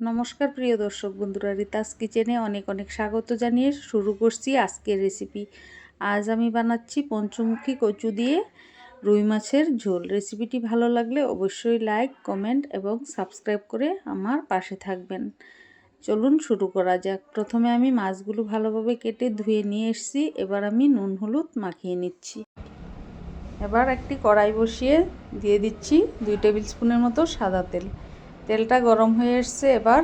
নমস্কার প্রিয় দর্শক বন্ধুরা, রিতাস কিচেনে অনেক অনেক স্বাগত জানিয়ে শুরু করছি আজকের রেসিপি আজ আমি বানাচ্ছি পঞ্চমুখী কচু দিয়ে রুই মাছের ঝোল। রেসিপিটি ভালো লাগলে অবশ্যই লাইক কমেন্ট এবং সাবস্ক্রাইব করে আমার পাশে থাকবেন। চলুন শুরু করা যাক। প্রথমে আমি মাছগুলো ভালোভাবে কেটে ধুয়ে নিয়ে এসেছি। এবার আমি নুন হলুদ মাখিয়ে নিচ্ছি। এবার একটি কড়াই বসিয়ে দিয়ে দিচ্ছি দুই টেবিল স্পুনের মতো সাদা তেল। তেলটা গরম হয়ে এসছে, এবার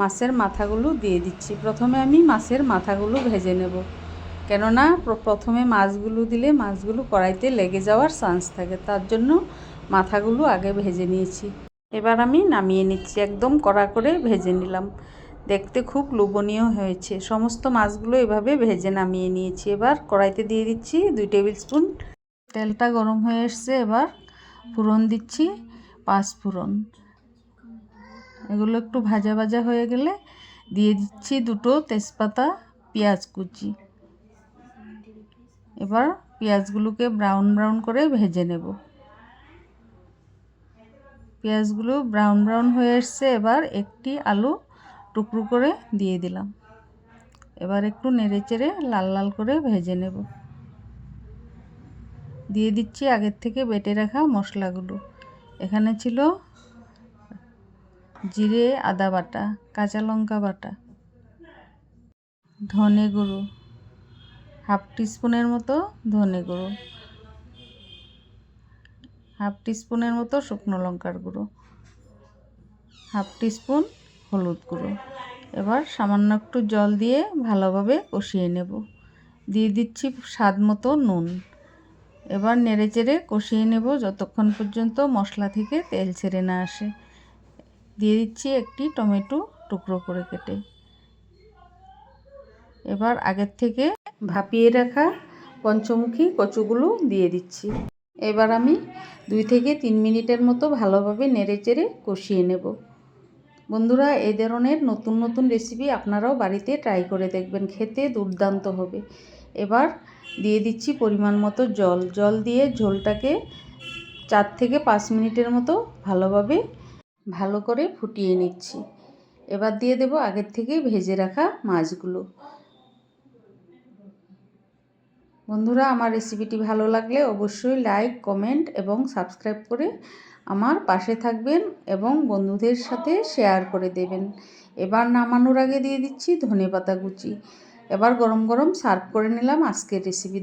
মাছের মাথাগুলো দিয়ে দিচ্ছি। প্রথমে আমি মাছের মাথাগুলো ভেজে নেব। কেননা প্রথমে মাছগুলো দিলে মাছগুলো কড়াইতে লেগে যাওয়ার চান্স থাকে, তার জন্য মাথাগুলো আগে ভেজে নিয়েছি। এবার আমি নামিয়ে নিচ্ছি, একদম কড়া করে ভেজে নিলাম। দেখতে খুব লোভনীয় হয়েছে। সমস্ত মাছগুলো এভাবে ভেজে নামিয়ে নিয়েছি। এবার কড়াইতে দিয়ে দিচ্ছি দুই টেবিল স্পুন। তেলটা গরম হয়ে এসছে, এবার ফোড়ন দিচ্ছি, পাঁচ ফোড়ন। এগুলো একটু ভাজা ভাজা হয়ে গেলে দিয়ে দিচ্ছি দুটো তেজপাতা, পেঁয়াজ কুচি। এবার পেঁয়াজগুলোকে ব্রাউন ব্রাউন করে ভেজে নেব। পেঁয়াজগুলো ব্রাউন ব্রাউন হয়ে এসছে, এবার একটি আলু টুকরো করে দিয়ে দিলাম। এবার একটু নেড়ে চেড়ে লাল লাল করে ভেজে নেব। দিয়ে দিচ্ছি আগের থেকে বেটে রাখা মশলাগুলো। এখানে ছিল জিরে, আদা বাটা, কাঁচা লঙ্কা বাটা, ধনে গুঁড়ো, হাফ টিস্পুনের মতো ধনে গুঁড়ো, হাফ টিস্পুনের মতো শুকনো লঙ্কার গুঁড়ো, হাফ টিস্পুন হলুদ গুঁড়ো। এবার সামান্য একটু জল দিয়ে ভালোভাবে কষিয়ে নেব। দিয়ে দিচ্ছি স্বাদ মতো নুন। এবার নেড়ে চেড়ে কষিয়ে নেব যতক্ষণ পর্যন্ত মশলা থেকে তেল ছেড়ে না আসে। দিয়ে দিচ্ছি একটি টমেটো টুকরো করে কেটে। এবার আগের থেকে ভাপিয়ে রাখা পঞ্চমুখী কচুগুলো দিয়ে দিচ্ছি। এবার আমি দুই থেকে তিন মিনিটের মতো ভালোভাবে নেড়ে চেড়ে কষিয়ে নেব। বন্ধুরা এই ধরনের নতুন নতুন রেসিপি আপনারাও বাড়িতে ট্রাই করে দেখবেন, খেতে দুর্দান্ত হবে। এবার দিয়ে দিচ্ছি পরিমাণ মতো জল। জল দিয়ে ঝোলটাকে চার থেকে পাঁচ মিনিটের মতো ভালোভাবে ভালো করে ফুটিয়ে নিচ্ছি। এবার দিয়ে দেব আগের থেকে ভেজে রাখা মাছগুলো। বন্ধুরা, আমার রেসিপিটি ভালো লাগলে অবশ্যই লাইক, কমেন্ট এবং সাবস্ক্রাইব করে আমার পাশে থাকবেন এবং বন্ধুদের সাথে শেয়ার করে দেবেন। এবার নামানোর আগে দিয়ে দিচ্ছি ধনে পাতা কুচি। এবার গরম গরম সার্ভ করে নিলাম আজকের রেসিপি